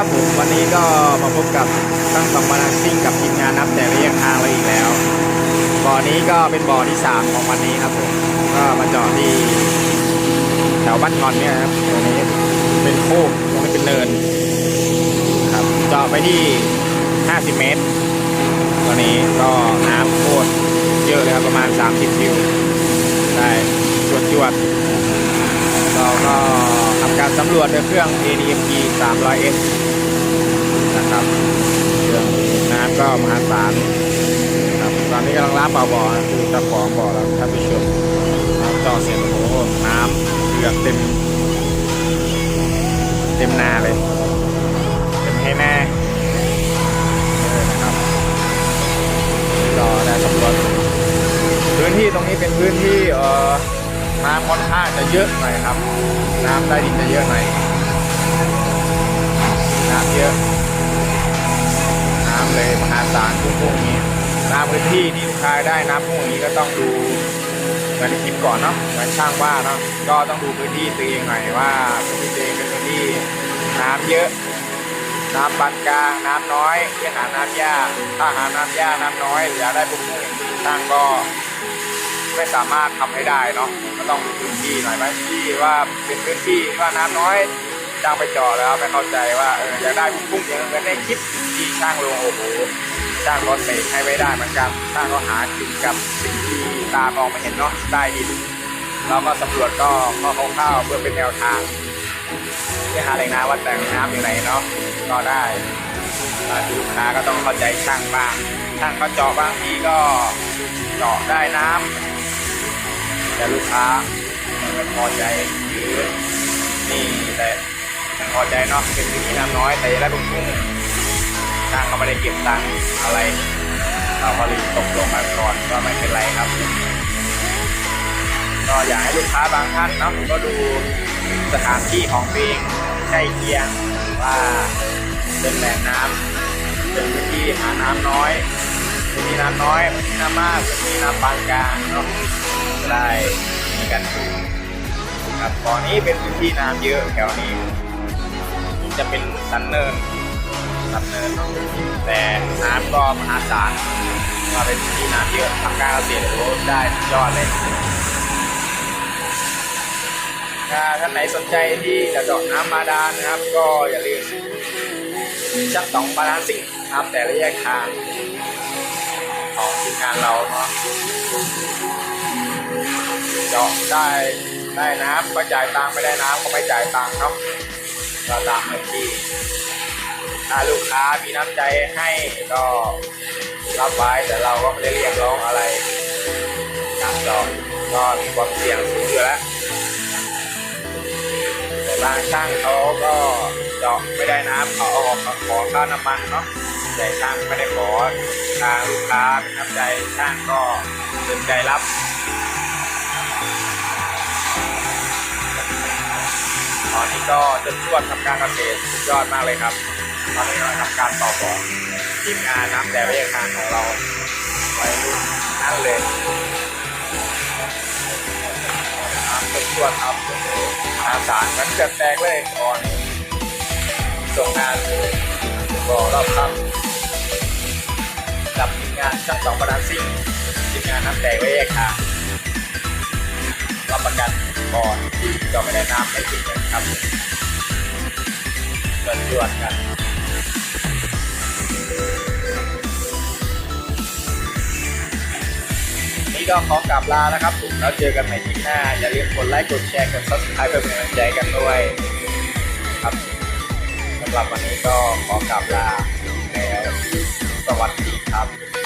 ครับผมวันนี้ก็มาพบกับตั้งสองบาลานซิ่งกับทีมงานนับแต่ระยะทางเราอีกแล้วบ่อนี้ก็เป็นบ่อที่ 3 ของวันนี้ครับผมก็มาจาะที่แถวบ้านงอนเนี่ยครับตรงนี้เป็นโคกตรงนี้เป็นเนินครับจาะไปที่ 50 เมตรตอนนี้ก็น้ำโคตรเยอะเลยครับประมาณ 30 ฟิวได้จวดจวด การสำรวจด้วยเครื่อง ADMG 300S นะครับเรื่องน้ำก็มหาศาลครับตอนนี้กำลังล้างเป่าบ่อนะคือเจ้าของบ่อแล้วท่านผู้ชมน้ำจอเสียงโอ้โหน้ำเกือบเต็ม เต็มนาเลย เต็มให้แน่เออนะครับนี่ก็ได้สำรวจพื้นที่ตรงนี้เป็นพื้นที่เอ่อ น้ำค่อนข้างจะเยอะหน่อยครับ น้ำใต้ดินจะเยอะหน่อยน้ำเยอะ น้ำเลยมหาศาลพุ่งๆอย่างนี้น้ำพื้นที่ที่ลูกค้าได้น้ำพุ่งนี้ก็ต้องดูเหมือนในคลิปก่อนเนาะเหมือนช่างว่าเนาะก็ต้องดูพื้นที่ตัวเองหน่อยว่าพื้นที่ตัวเองเป็นพื้นที่น้ำเยอะ น้ำปานกลางน้ำน้อยที่หาน้ำยากถ้าหาน้ำยากน้ำน้อยอยากได้พุ่งๆอย่างนี้ช่างก็ ไม่สามารถทำให้ได้เนาะก็ต้องดูพื้นที่หน่อยบางที่ว่าเป็นพื้นที่ว่าน้ำน้อยจ้างไปจาะแล้วไม่เข้าใจว่าเอออยากได้พุ่งๆอย่างเหมือนในคลิปที่ช่างลงโอ้โหช่างรถเบรกให้ไม่ได้เหมือนกันช่างก็หากินกับสิ่งที่ตามองไม่เห็นเนาะใต้ดินเราก็สำรวจก็ข้อคร่าวๆเพื่อเป็นแนวทางที่หาแหล่งน้ำว่าแต่งน้ำอยู่ไหนเนาะก็ได้ถ้าลูกค้าก็ต้องเข้าใจช่างบ้างช่างก็เจาะบางทีก็เจาะได้น้ำ แต่ลูกค้าไม่พอใจหรือนี่แต่พอใจเนาะเป็นพื้นที่น้ำน้อยแต่แล้วลุงพุ่งทางก็ไม่ได้เก็บตังค์อะไร เราก็รีบตกลงกันก่อนก็ไม่เป็นไรครับ ก็อยากให้ลูกค้าบางท่านเนาะก็ดูสถานที่ของตัวเองใกล้เคียงว่าเป็นแหล่งน้ำเป็นพื้นที่หาน้ำน้อย พื้นที่น้ำน้อยพื้นที่น้ำมากพื้นที่น้ำปานกลางเนาะได้มีกันดูครับบ่อนนี้เป็นพื้นที่น้ำเยอะแถวนี้ จะเป็นสันเนินสันเนินเนอะแต่น้ำก็มหาศาลมาเป็นพื้นที่น้ำเยอะทำการเกษตรโอ้ได้ยอดเลยถ้าท่านไหนสนใจที่จะเจาะน้ำบาดาลนะครับ ก็อย่าลืมชักสองบาดาลซิ่งครับแต่ระยะทาง ของทีมงานเราเนาะเจาะได้ได้น้ำก็จ่ายตังค์ไม่ได้น้ำก็ไม่จ่ายตังค์เนาะก็ตามหน้าที่ถ้าลูกค้ามีน้ำใจให้ก็รับไว้แต่เราก็ไม่ได้เรียกร้องอะไรการจาะก็มีความเสี่ยงสูงอยู่แล้วแต่บางช่างเขาก็เจาะไม่ได้น้ำเขาเอาออกมาขอค่าน้ำมันเนาะ แต่ช่างไม่ได้ขอทางลูกค้าเป็นน้ำใจช่างก็เต็มใจรับตอนนี้ก็จะชวดทำการเกษตรสุดยอดมากเลยครับตอนนี้เราทำการต่อบ่อทีมงานน้ำแต่ระยะทางของเราไปรุ่นนั่นเลยน้ำจะชวดครับอาสารมันเกิดแตกเลยก่อนส่งงานบ่อรอบค่ำ กับทีมงานช่างสองประดานซิ่งทีมงานน้ำแตกระยะทางรับประกันก่อนที่จะไม่ได้น้ำไม่ติดเลยครับเกิดจวดกันนี่ก็ขอกลับลานะครับผมแล้วเจอกันใหม่ที่หน้า อย่าลืมกดไลค์กดแชร์กด subscribe เพื่อเป็นกำลังใจกันด้วยครับสำหรับวันนี้ก็ขอกลับลาแล้วสวัสดี Copy.